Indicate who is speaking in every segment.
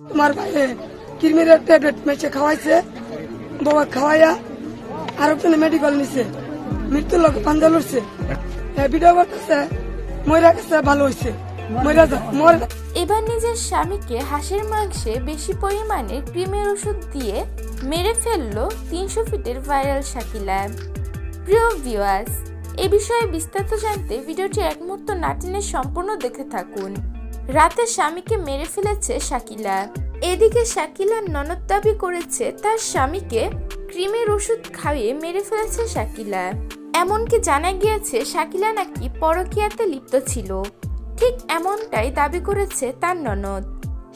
Speaker 1: তোমার ভাইয়ে কিরমির ট্যাবলেট মেচে খাওয়াইছে, বাবা খাওয়াইয়া আরেকজনে মেডিকেল নিছে। মৃত্যুর লোক পাঞ্জা লড়ছে। ভিডিও করতেছে ময়রা গেছে, ভালো হয়েছে
Speaker 2: এবার নিজের স্বামীকে হাঁসের মাংসে বেশি পরিমাণে ক্রিমের ওষুধ দিয়ে মেরে ফেলল তিনশো ফিটের ভাইরাল শাকিলা। প্রিয় ভিউয়ার্স এ বিষয়ে বিস্তারিত জানতে ভিডিওটি এক মুহূর্ত নাটিনের সম্পূর্ণ দেখে থাকুন। রাতে স্বামীকে মেরে ফেলেছে শাকিলা। এদিকে শাকিলার ননদ দাবি করেছে, তার স্বামীকে ক্রিমের ওষুধ খাইয়ে মেরে ফেলেছে শাকিলা। এমনকি জানা গিয়েছে, শাকিলা নাকি পরকীয়াতে লিপ্ত ছিল। ঠিক এমনটাই দাবি করেছে তার ননদ।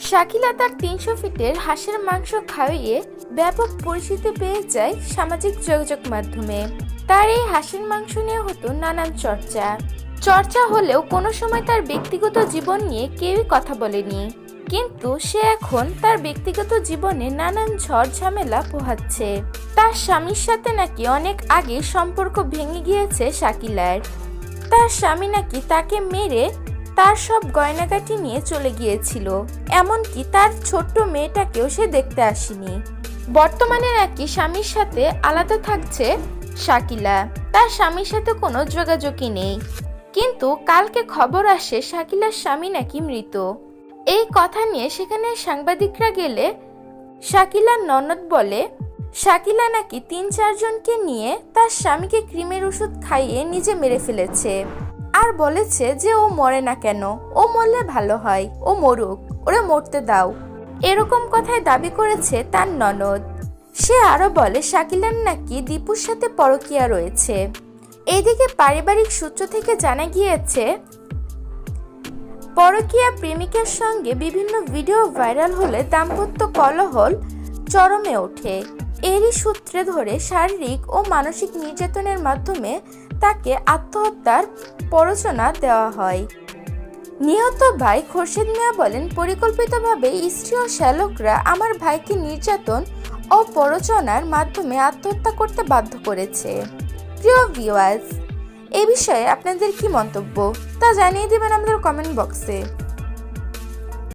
Speaker 2: শাকিলা তার তিনশো ফিটের হাঁসের মাংস খাওয়িয়ে ব্যাপক পরিচিতি পেয়ে যায় সামাজিক যোগাযোগ মাধ্যমে। তার এই হাঁসের মাংস নিয়ে হতো নানান চর্চা। চর্চা হলেও কোনো সময় তার ব্যক্তিগত জীবন নিয়ে কেউই কথা বলেনি। কিন্তু সে এখন তার ব্যক্তিগত জীবনে নানান ঝড় ঝামেলা পোহাচ্ছে। তার স্বামীর সাথে নাকি অনেক আগে সম্পর্ক ভেঙে গিয়েছে শাকিলার। তার স্বামী নাকি তাকে মেরে তার সব গয়নাগাটি নিয়ে চলে গিয়েছিল। এমনকি তার ছোট্ট মেয়েটাকেও সে দেখতে আসেনি। বর্তমানে নাকি স্বামীর সাথে আলাদা থাকছে শাকিলা। তার স্বামীর সাথে কোনো যোগাযোগই নেই। কিন্তু কালকে খবর আসে শাকিলার স্বামী নাকি মৃত। এই কথা নিয়ে সেখানে সাংবাদিকরা গেলে শাকিলার ননদ বলে, শাকিলা নাকি তিন চারজনকে নিয়ে তার স্বামীকে ক্রিমের ওষুধ খাইয়ে নিজে মেরে ফেলেছে। আর বলেছে যে ও মরে না কেন, ও মরলে ভালো হয়, ও মরুক, ওরা মরতে দাও। এরকম কথায় দাবি করেছে তার ননদ। সে আরও বলে, শাকিলার নাকি দীপুর সাথে পরকিয়া রয়েছে। এদিকে পারিবারিক সূত্র থেকে জানা গিয়েছে, পরকীয়া প্রেমিকের সঙ্গে বিভিন্ন ভিডিও ভাইরাল হলে দাম্পত্য কলহল চরমে ওঠে। এরই সূত্রে ধরে শারীরিক ও মানসিক নির্যাতনের মাধ্যমে তাকে আত্মহত্যার প্ররোচনা দেওয়া হয়। নিহত ভাই খোরশেদ মিয়া বলেন, পরিকল্পিতভাবে স্ত্রী ও শ্যালকরা আমার ভাইকে নির্যাতন ও প্ররোচনার মাধ্যমে আত্মহত্যা করতে বাধ্য করেছে। প্রিয় ভিওয়ার্স এ বিষয়ে আপনাদের কি মন্তব্য তা জানিয়ে দেবেন আমাদের কমেন্ট বক্সে